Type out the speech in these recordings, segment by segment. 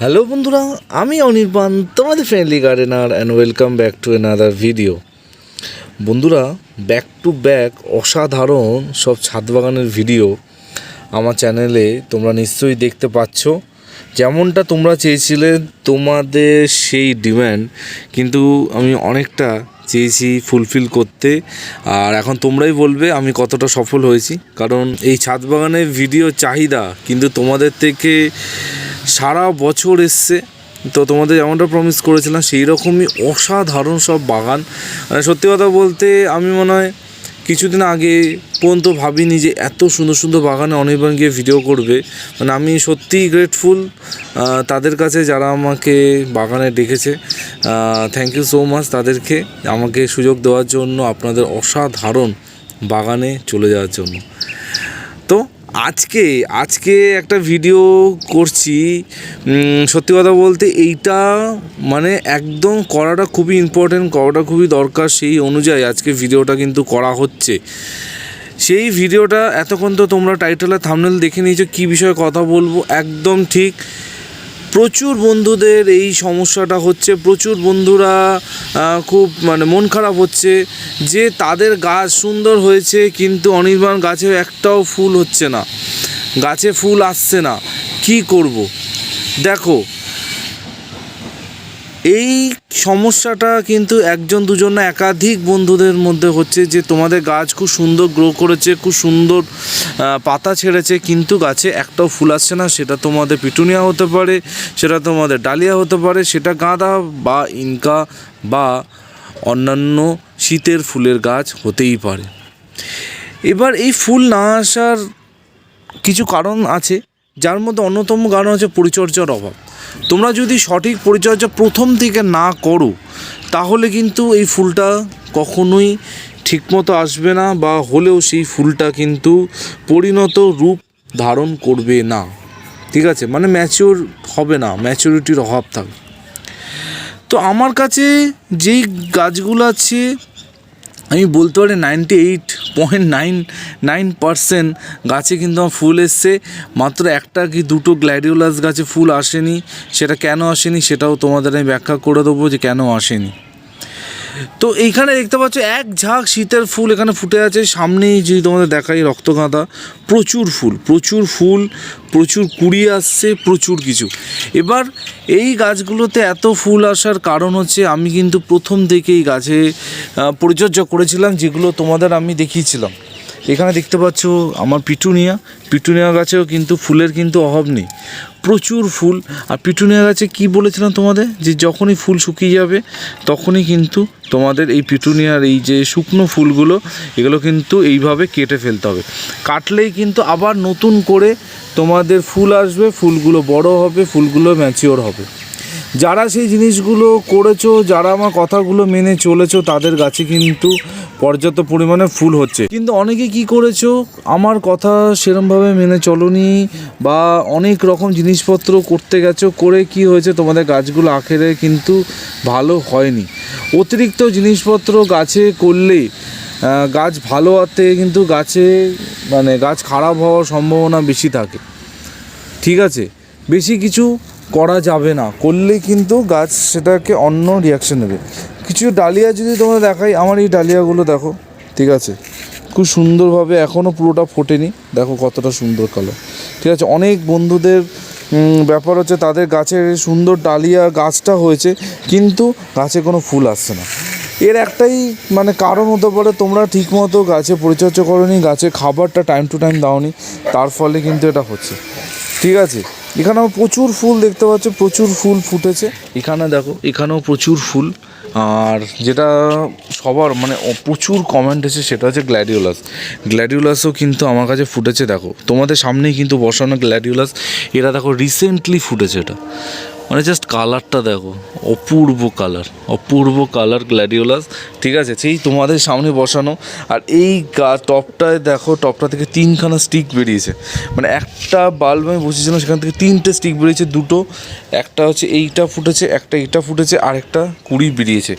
Hello বন্ধুরা, আমি অনির্বাণ, তোমাদের friendly gardener and welcome back to another video বন্ধুরা ব্যাক টু ব্যাক অসাধারণ সব ছাদ বাগানের ভিডিও আমার চ্যানেলে তোমরা নিশ্চয়ই দেখতে পাচ্ছ। যেমনটা তোমরা চেয়েছিলে, তোমাদের সেই ডিম্যান্ড কিন্তু আমি অনেকটা চেয়েছি ফুলফিল করতে। আর এখন তোমরাই বলবে আমি কতটা সফল হয়েছি। কারণ এই ছাদ বাগানের ভিডিও চাহিদা কিন্তু তোমাদের থেকে সারা বছর এসছে। তো তোমাদের যেমনটা প্রমিস করেছিলাম সেই রকমই অসাধারণ সব বাগান। মানে সত্যি কথা বলতে, আমি মনে হয় কিছুদিন আগে পর্যন্ত ভাবিনি যে এত সুন্দর সুন্দর বাগানে অনির্বাণ গিয়ে ভিডিও করবে। মানে আমি সত্যিই গ্রেটফুল তাদের কাছে যারা আমাকে বাগানে ডেকেছে। থ্যাংক ইউ সো মাচ তাদেরকে আমাকে সুযোগ দেওয়ার জন্য, আপনাদের অসাধারণ বাগানে চলে যাওয়ার জন্য। আজকে আজকে একটা ভিডিও করছি সত্যি কথা বলতে এইটা মানে একদম করাটা খুবই ইম্পর্টেন্ট করাটা খুবই দরকার সেই অনুযায়ী আজকে ভিডিওটা কিন্তু করা হচ্ছে। সেই ভিডিওটা এতক্ষণ তো তোমরা টাইটেলের থামনেল দেখে নিয়েছো, কী বিষয়ে কথা বলব, একদম ঠিক। প্রচুর বন্ধুদের এই সমস্যাটা হচ্ছে, প্রচুর বন্ধুরা খুব মানে মন খারাপ হচ্ছে যে তাদের গাছ সুন্দর হয়েছে কিন্তু অনির্বাণ গাছে একটাও ফুল হচ্ছে না। গাছে ফুল আসছে না। কি করব? দেখো এই সমস্যাটা কিন্তু একজন দুজন না, একাধিক বন্ধুদের মধ্যে হচ্ছে যে তোমাদের গাছ খুব সুন্দর গ্রো করেছে, খুব সুন্দর পাতা ছেড়েছে, কিন্তু গাছে একটাও ফুল আসছে না, সেটা তোমাদের পিটুনিয়া হতে পারে, সেটা তোমাদের ডালিয়া হতে পারে, সেটা গাঁদা বা ইনকা বা অন্যান্য শীতের ফুলের গাছ হতেই পারে। এবার এই ফুল না আসার কিছু কারণ আছে, যার মধ্যে অন্যতম কারণ হচ্ছে পরিচর্যার অভাব। তোমরা যদি সঠিক পরিচর্যা প্রথম থেকে না করো, তাহলে কিন্তু এই ফুলটা কখনোই ঠিকমতো আসবে না বা হলেও সেই ফুলটা কিন্তু পরিণত রূপ ধারণ করবে না। ঠিক আছে? মানে ম্যাচিওর হবে না ম্যাচুরিটির অভাব থাকবে। তো আমার কাছে যেই গাছগুলো আছে আমি বলতে পারি ninety eight point nine nine percent গাছে কিন্তু আমার ফুল এসছে। মাত্র একটা কি দুটো গ্ল্যাডিওলাস গাছে ফুল আসেনি। সেটা কেন আসেনি সেটাও তোমাদের আমি ব্যাখ্যা করে দেবো যে কেন আসেনি। তো এইখানে দেখতে পাচ্ছ এক ঝাঁক শীতের ফুল এখানে ফুটে আছে। সামনেই যদি তোমাদের দেখাই রক্তগাঁদা প্রচুর ফুল প্রচুর ফুল প্রচুর কুড়ি আসছে প্রচুর কিছু। এবার এই গাছগুলোতে এত ফুল আসার কারণ হচ্ছে আমি কিন্তু প্রথম থেকেই গাছে আহ, পরিচর্যা করেছিলাম যেগুলো তোমাদের আমি দেখিয়েছিলাম। এখানে দেখতে পাচ্ছ আমার পিটুনিয়া। পিটুনিয়া গাছেও কিন্তু ফুলের কিন্তু অভাব নেই। প্রচুর ফুল। আর পিটুনিয়া গাছে কি বলেছিলাম তোমাদের? যে যখনই ফুল শুকিয়ে যাবে, তখনই কিন্তু তোমাদের এই পিটুনিয়ার এই যে শুকনো ফুলগুলো, এগুলো কিন্তু এইভাবে কেটে ফেলতে হবে। কাটলেই কিন্তু আবার নতুন করে তোমাদের ফুল আসবে, ফুলগুলো বড় হবে, ফুলগুলো ম্যাচিওর হবে। যারা সেই জিনিসগুলো করেছ, যারা আমার কথাগুলো মেনে চলেছো, তাদের গাছে কিন্তু পর্যাপ্ত পরিমাণে ফুল হচ্ছে। কিন্তু অনেকে কি করেছ? আমার কথা সেরমভাবে মেনে চলনি বা অনেক রকম জিনিসপত্র করতে গেছো, করে কি হয়েছে তোমাদের গাছগুলো আখেরে কিন্তু ভালো হয়নি। অতিরিক্ত জিনিসপত্র গাছে করলে গাছ ভালো হতে কিন্তু গাছে মানে গাছ খারাপ হওয়ার সম্ভাবনা বেশি থাকে। ঠিক আছে? বেশি কিছু করা যাবে না। করলে কিন্তু গাছ সেটাকে অন্য রিয়াকশন নেবে। কিছু ডালিয়া যদি তোমরা দেখাই, আমার এই ডালিয়াগুলো দেখো, ঠিক আছে? খুব সুন্দরভাবে এখনও পুরোটা ফোটেনি। দেখো কতটা সুন্দর কালার ঠিক আছে, অনেক বন্ধুদের ব্যাপার হচ্ছে তাদের গাছে সুন্দর ডালিয়া গাছটা হয়েছে, কিন্তু গাছে কোনো ফুল আসছে না। এর একটাই মানে কারণ হতে পারে, তোমরা ঠিকমতো গাছে পরিচর্যা করোনি, গাছে খাবারটা টাইম টু টাইম দাওনি, তার ফলে কিন্তু এটা হচ্ছে। ঠিক আছে? এখানে আমার প্রচুর ফুল দেখতে পাচ্ছি, প্রচুর ফুল ফুটেছে। এখানে দেখো, এখানেও প্রচুর ফুল। আর যেটা সবার মানে প্রচুর কমেন্ট এসে সেটা হচ্ছে গ্ল্যাডিওলাস গ্ল্যাডিওলাসও কিন্তু আমার কাছে ফুটেছে, দেখো। তোমাদের সামনেই কিন্তু বসানো গ্ল্যাডিওলাস এটা দেখো রিসেন্টলি ফুটেছে এটা। মানে জাস্ট কালারটা দেখো, অপূর্ব কালার অপূর্ব কালার গ্ল্যাডিওলাস ঠিক আছে? সেই তোমাদের সামনে বসানো, আর এই গা, টপটায় দেখো, টপটা থেকে তিনখানা স্টিক বেরিয়েছে। মানে একটা বাল্ব আমি বসেছিলাম সেখান থেকে তিনটে স্টিক বেরিয়েছে, দুটো, একটা হচ্ছে এইটা ফুটেছে, একটা এইটা ফুটেছে আর একটা কুড়ি বেরিয়েছে।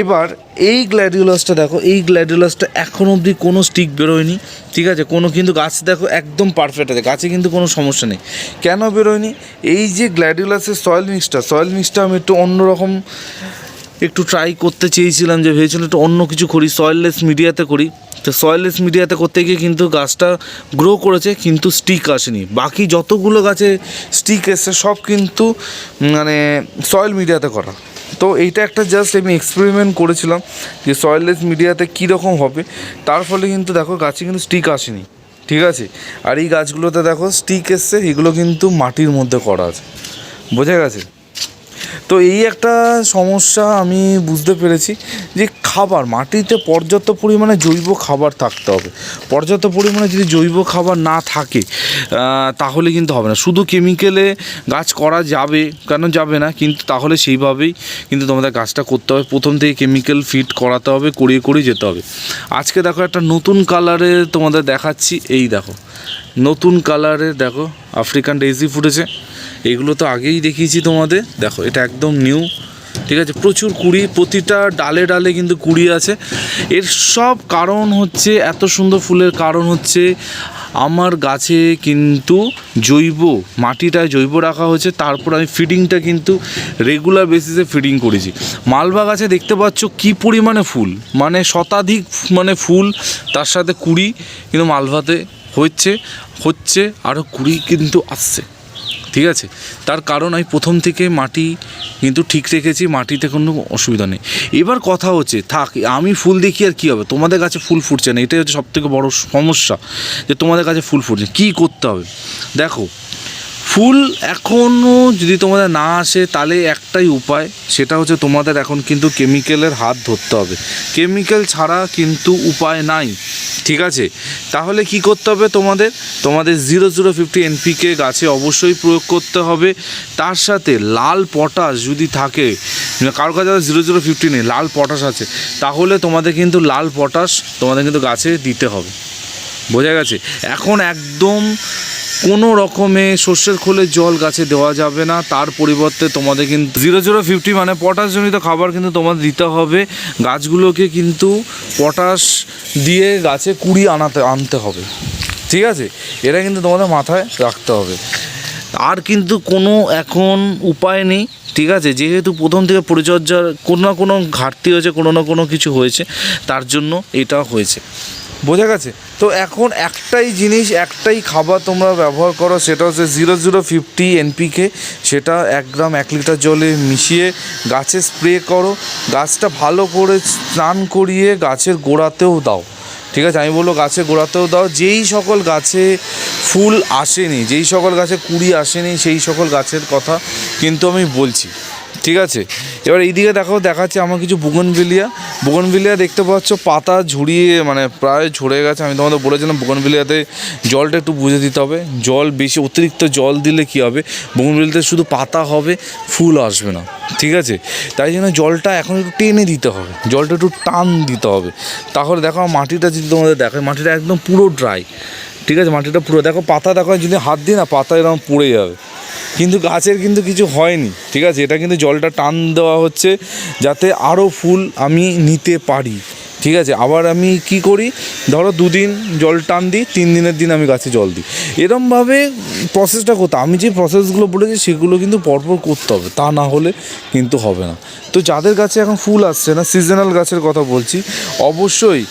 এবার এই গ্ল্যাডিওলাসটা দেখো, এই গ্ল্যাডিওলাসটা এখন অবধি কোনো স্টিক বেরোয়নি, ঠিক আছে? কোনো কিন্তু গাছ দেখো একদম পারফেক্ট আছে, গাছে কিন্তু কোনো সমস্যা নেই। কেন বেরোয়নি? এই যে গ্ল্যাডিওলাসের সয়েল মিক্সটা সয়েল মিক্সটা আমি একটু অন্যরকম একটু ট্রাই করতে চেয়েছিলাম যে ভেবেছিলাম একটু অন্য কিছু করি সয়েললেস মিডিয়াতে করি। তো সয়েললেস মিডিয়াতে করতে গিয়ে কিন্তু গাছটা গ্রো করেছে, কিন্তু স্টিক আসেনি। বাকি যতগুলো গাছে স্টিক এসছে, সব কিন্তু মানে সয়েল মিডিয়াতে করা। তো এইটা একটা জাস্ট আমি এক্সপেরিমেন্ট করেছিলাম যে সয়েললেস মিডিয়াতে কীরকম হবে। তার ফলে কিন্তু দেখো গাছে কিন্তু স্টিক আসেনি, ঠিক আছে? আর এই গাছগুলোতে দেখো স্টিক এসছে, এগুলো কিন্তু মাটির মধ্যে করা আছে। বোঝা গেছে? তো এই একটা সমস্যা আমি বুঝতে পেরেছি যে খাবার, মাটিতে পর্যাপ্ত পরিমাণে জৈব খাবার থাকতে হবে। পর্যাপ্ত পরিমাণে যদি জৈব খাবার না থাকে তাহলে কিন্তু হবে না। শুধু কেমিক্যালে গাছ করা যাবে, কেন যাবে না? কিন্তু তাহলে সেইভাবেই কিন্তু তোমাদের গাছটা করতে হবে। প্রথম থেকে কেমিক্যাল ফিট করাতে হবে, করিয়ে করিয়ে যেতে হবে। আজকে দেখো একটা নতুন কালারে তোমাদের দেখাচ্ছি। এই দেখো, নতুন কালারে দেখো আফ্রিকান ডেজি ফুটেছে। এগুলো তো আগেই দেখিয়েছি তোমাদের। দেখো, এটা একদম নিউ ঠিক আছে? প্রচুর কুড়ি, প্রতিটা ডালে ডালে কিন্তু কুড়ি আছে। এর সব কারণ হচ্ছে, এত সুন্দর ফুলের কারণ হচ্ছে, আমার গাছে কিন্তু জৈব, মাটিটায় জৈব রাখা হয়েছে, তারপর আমি ফিডিংটা কিন্তু রেগুলার বেসিসে ফিডিং করেছি। মালবা গাছে দেখতে পাচ্ছ কি পরিমাণে ফুল মানে শতাধিক মানে ফুল, তার সাথে কুড়ি কিন্তু মালভাতে হচ্ছে হচ্ছে আরও কুড়ি কিন্তু আসছে। ঠিক আছে? তার কারণ আমি প্রথম থেকে মাটি কিন্তু ঠিক রেখেছি, মাটিতে কোনো অসুবিধা নেই। এবার কথা হচ্ছে, থাক, আমি ফুল দেখি আর কী হবে? তোমাদের কাছে ফুল ফুটছে না, এটাই হচ্ছে সবথেকে বড় সমস্যা, যে তোমাদের কাছে ফুল ফুটছে। কী করতে হবে? দেখো, ফুল এখনও যদি তোমাদের না আসে, তাহলে একটাই উপায়, সেটা হচ্ছে তোমাদের এখন কিন্তু কেমিক্যালের হাত ধরতে হবে। কেমিক্যাল ছাড়া কিন্তু উপায় নাই। ঠিক আছে? তাহলে কি করতে হবে তোমাদের? তোমাদের জিরো জিরো ফিফটি এনপিকে গাছে অবশ্যই প্রয়োগ করতে হবে। তার সাথে লাল পটাশ যদি থাকে, কারও কাছে জিরো জিরো ফিফটি নেই, লাল পটাশ আছে, তাহলে তোমাদের কিন্তু লাল পটাশ তোমাদের কিন্তু গাছে দিতে হবে। বোঝা গেছে। এখন একদম কোনো রকমে শস্যের খোলে জল গাছে দেওয়া যাবে না। তার পরিবর্তে তোমাদের কিন্তু জিরো জিরো ফিফটি মানে পটাশজনিত খাবার কিন্তু তোমাদের দিতে হবে। গাছগুলোকে কিন্তু পটাশ দিয়ে গাছে কুড়ি আনাতে, আনতে হবে। ঠিক আছে? এটা কিন্তু তোমাদের মাথায় রাখতে হবে। আর কিন্তু কোনো এখন উপায় নেই। ঠিক আছে? যেহেতু প্রথম থেকে পরিচর্যার কোনো না কোনো ঘাটতি হয়েছে, কোনো না কোনো কিছু হয়েছে, তার জন্য এটা হয়েছে। বোঝা গেছে? তো এখন একটাই জিনিস, একটাই খাবার তোমরা ব্যবহার করো, সেটা হচ্ছে জিরো জিরো ফিফটি এনপিকে সেটা এক গ্রাম এক লিটার জলে মিশিয়ে গাছে স্প্রে করো। গাছটা ভালো করে স্নান করিয়ে গাছের গোড়াতেও দাও। ঠিক আছে? আমি বলব গাছে গোড়াতেও দাও। যেই সকল গাছে ফুল আসেনি, যেই সকল গাছে কুড়ি আসেনি, সেই সকল গাছের কথা কিন্তু আমি বলছি। ঠিক আছে? এবার এইদিকে দেখো, দেখাচ্ছে আমার কিছু বুগনভিলিয়া। বুগনভিলিয়া দেখতে পাচ্ছ, পাতা ঝুড়িয়ে মানে প্রায় ঝরে গেছে। আমি তোমাদের বলেছিলাম বুগনভিলিয়াতে জলটা একটু বুঝে দিতে হবে। জল বেশি, অতিরিক্ত জল দিলে কী হবে? বুগনভিলিয়াতে শুধু পাতা হবে, ফুল আসবে না। ঠিক আছে? তাই জন্য জলটা এখন একটু টেনে দিতে হবে। জলটা একটু টান দিতে হবে। তাহলে দেখো মাটিটা যদি তোমাদের দেখো মাটিটা একদম পুরো ড্রাই। ঠিক আছে? মাটিটা পুরো, দেখো, পাতা দেখো, যদি হাত দিই না, পাতা এরকম পড়ে যাবে। কিন্তু গাছের কিন্তু কিছু হয়নি, ঠিক আছে? এটা কিন্তু জলটা টান দেওয়া হচ্ছে যাতে আরও ফুল আমি নিতে পারি। ঠিক আছে, আবার আমি কি করি? ধরো দুদিন জল টান দিই, তিন দিনের দিন আমি গাছে জল দিই। এরমভাবে প্রসেসটা করতে আমি যে প্রসেসগুলো বলেছি, সেগুলো কিন্তু পরপর করতে হবে। তা না হলে কিন্তু হবে না। তো যাদের গাছে এখন ফুল আসছে না সিজনাল গাছের কথা বলছি, অবশ্যই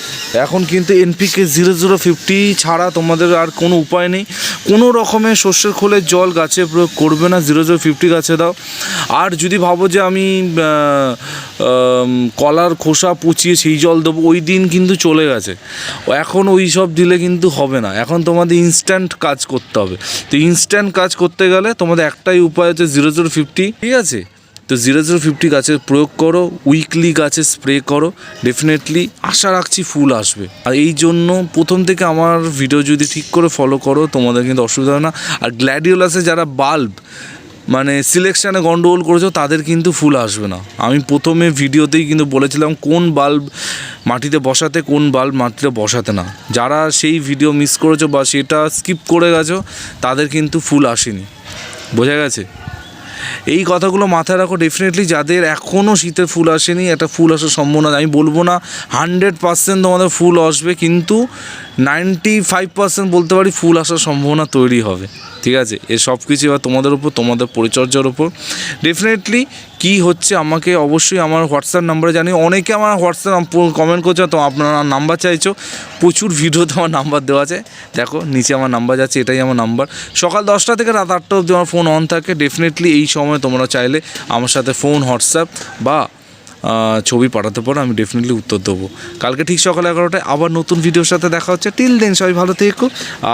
এখন কিন্তু এনপিকে জিরো জিরো ফিফটি ছাড়া তোমাদের আর কোনো উপায় নেই। কোনো রকমের শস্যের খোলে জল গাছে প্রয়োগ করবে না জিরো জিরো ফিফটি গাছে দাও। আর যদি ভাবো যে আমি, কলার খোসা পচিয়ে সেই জল দেবো ওই দিন কিন্তু চলে গেছে। এখন ওই সব দিলে কিন্তু হবে না। এখন তোমাদের ইনস্ট্যান্ট কাজ করতে হবে। তো ইনস্ট্যান্ট কাজ করতে গেলে তোমাদের একটাই উপায় হচ্ছে জিরো জিরো ফিফটি ঠিক আছে? তো জিরো জিরো ফিফটি গাছের প্রয়োগ করো উইকলি গাছে স্প্রে করো ডেফিনেটলি আশা রাখছি ফুল আসবে। আর এই জন্য প্রথম থেকে আমার ভিডিও যদি ঠিক করে ফলো করো, তোমাদের কিন্তু অসুবিধা হবে না। আর গ্ল্যাডিওলাসে যারা বাল্ব মানে সিলেকশানে গন্ডগোল করেছ, তাদের কিন্তু ফুল আসবে না। আমি প্রথমে ভিডিওতেই কিন্তু বলেছিলাম, কোন বাল্ব মাটিতে বসাতে, কোন বাল্ব মাটিতে বসাতে না। যারা সেই ভিডিও মিস করেছ বা সেটা স্কিপ করে গেছো, তাদের কিন্তু ফুল আসেনি। বোঝা গেছে? এই কথাগুলো মাথায় রাখো ডেফিনেটলি যাদের এখনও শীতের ফুল আসেনি, একটা ফুল আসার সম্ভাবনা, আমি বলব না হান্ড্রেড পার্সেন্ট তোমাদের ফুল আসবে, কিন্তু নাইনটি ফাইভ পার্সেন্ট বলতে পারি ফুল আসার সম্ভাবনা তৈরি হবে, ঠিক আছে? এ সব কিছু এবার তোমাদের উপর, তোমাদের পরিচর্যার উপর। ডেফিনেটলি কি হচ্ছে আমাকে অবশ্যই আমার হোয়াটসঅ্যাপ নাম্বারে জানিয়ে অনেকে আমার হোয়াটসঅ্যাপ কমেন্ট করছে, তো আপনারা নাম্বার চাইছো। প্রচুর ভিডিওতে আমার নাম্বার দেওয়া আছে। দেখো, নিচে আমার নাম্বার যাচ্ছে, এটাই আমার নাম্বার সকাল দশটা থেকে রাত আটটা অবধি আমার ফোন অন থাকে। ডেফিনেটলি এই সময় তোমরা চাইলে আমার সাথে ফোন হোয়াটসঅ্যাপ বা ছবি পাঠাতে পারো, আমি ডেফিনেটলি উত্তর দেবো। কালকে ঠিক সকাল এগারোটায় আবার নতুন ভিডিওর সাথে দেখা হচ্ছে। টিল দেন সবাই ভালো থেকো,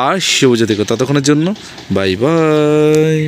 আর সেবজে থেকো ততক্ষণের জন্য বাই বাই